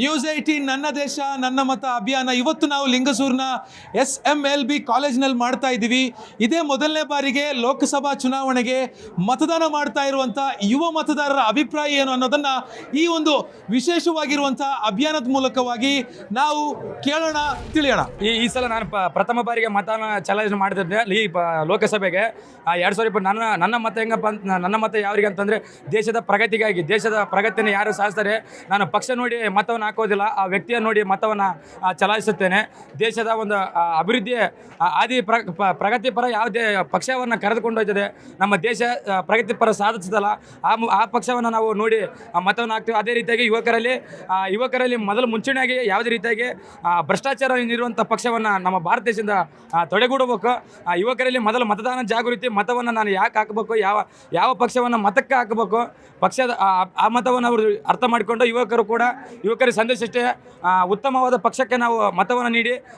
News eighteen ನನ್ನ ದೇಶ, ನನ್ನ ಮತ ಅಭಿಯಾನ. ಇವತ್ತು ನಾವು ಲಿಂಗಸೂರಿನ ಎಸ್ ಎಂ ಎಲ್ ಬಿ ಕಾಲೇಜ್ನಲ್ಲಿ ಮಾಡ್ತಾ ಇದ್ದೀವಿ. ಇದೇ ಮೊದಲನೇ ಬಾರಿಗೆ ಲೋಕಸಭಾ ಚುನಾವಣೆಗೆ ಮತದಾನ ಮಾಡ್ತಾ ಇರುವಂಥ ಯುವ ಮತದಾರರ ಅಭಿಪ್ರಾಯ ಏನು ಅನ್ನೋದನ್ನು ಈ ಒಂದು ವಿಶೇಷವಾಗಿರುವಂಥ ಅಭಿಯಾನದ ಮೂಲಕವಾಗಿ ನಾವು ಕೇಳೋಣ, ತಿಳಿಯೋಣ. ಈ ಈ ಸಲ ನಾನು ಪ್ರಥಮ ಬಾರಿಗೆ ಮತದಾನ ಚಾಲೆಂಜ್ ಮಾಡಿದ್ದೆ ಈ ಲೋಕಸಭೆಗೆ. ಎರಡು ಸಾವಿರ ಇಪ್ಪತ್ತು, ನನ್ನ ನನ್ನ ಮತ ಹೆಂಗಪ್ಪ ಅಂತ, ನನ್ನ ಮತ ಯಾವ್ರಿಗೆ ಅಂತಂದರೆ ದೇಶದ ಪ್ರಗತಿಗಾಗಿ, ದೇಶದ ಪ್ರಗತಿಯನ್ನು ಯಾರು ಸಾಧಿಸ್ತಾರೆ? ನಾನು ಪಕ್ಷ ನೋಡಿ ಮತವನ್ನು ಹಾಕೋದಿಲ್ಲ. ಆ ವ್ಯಕ್ತಿಯನ್ನು ನೋಡಿ ಮತವನ್ನು ಚಲಾಯಿಸುತ್ತೇನೆ. ದೇಶದ ಒಂದು ಅಭಿವೃದ್ಧಿ ಆದಿ ಪ್ರ ಪ್ರಗತಿಪರ ಪ್ರಗತಿ ಪರ ಯಾವುದೇ ಪಕ್ಷವನ್ನು ಕರೆದುಕೊಂಡು ಹೋಗ್ತದೆ. ನಮ್ಮ ದೇಶ ಪ್ರಗತಿಪರ ಪ್ರಗತಿ ಪರ ಸಾಧಿಸುತ್ತಲ್ಲ. ಆ ಆ ಪಕ್ಷವನ್ನು ನಾವು ನೋಡಿ ಮತವನ್ನು ಹಾಕ್ತೀವಿ. ಅದೇ ರೀತಿಯಾಗಿ ಯುವಕರಲ್ಲಿ ಯುವಕರಲ್ಲಿ ಮೊದಲು ಮುಂಚೂಣಿಯಾಗಿ ಯಾವುದೇ ರೀತಿಯಾಗಿ ಭ್ರಷ್ಟಾಚಾರ ನೀಡುವಂಥ ಪಕ್ಷವನ್ನು ನಮ್ಮ ಭಾರತ ದೇಶದಿಂದ ತೊಡೆಗೂಡಬೇಕು. ಯುವಕರಲ್ಲಿ ಮೊದಲು ಮತದಾನ ಜಾಗೃತಿ, ಮತವನ್ನು ನಾನು ಯಾಕೆ ಹಾಕಬೇಕು? ಯಾವ ಯಾವ ಪಕ್ಷವನ್ನು ಮತಕ್ಕೆ ಹಾಕಬೇಕು? ಪಕ್ಷದ ಆ ಮತವನ್ನು ಅವರು ಅರ್ಥ ಮಾಡಿಕೊಂಡು ಯುವಕರು ಕೂಡ, ಯುವಕರಿಗೆ ಸಂದೇಶ ಇಷ್ಟೇ ಉತ್ತಮವಾದ ಪಕ್ಷಕ್ಕೆ ನಾವು ಮತವನ್ನು ನೀಡಿ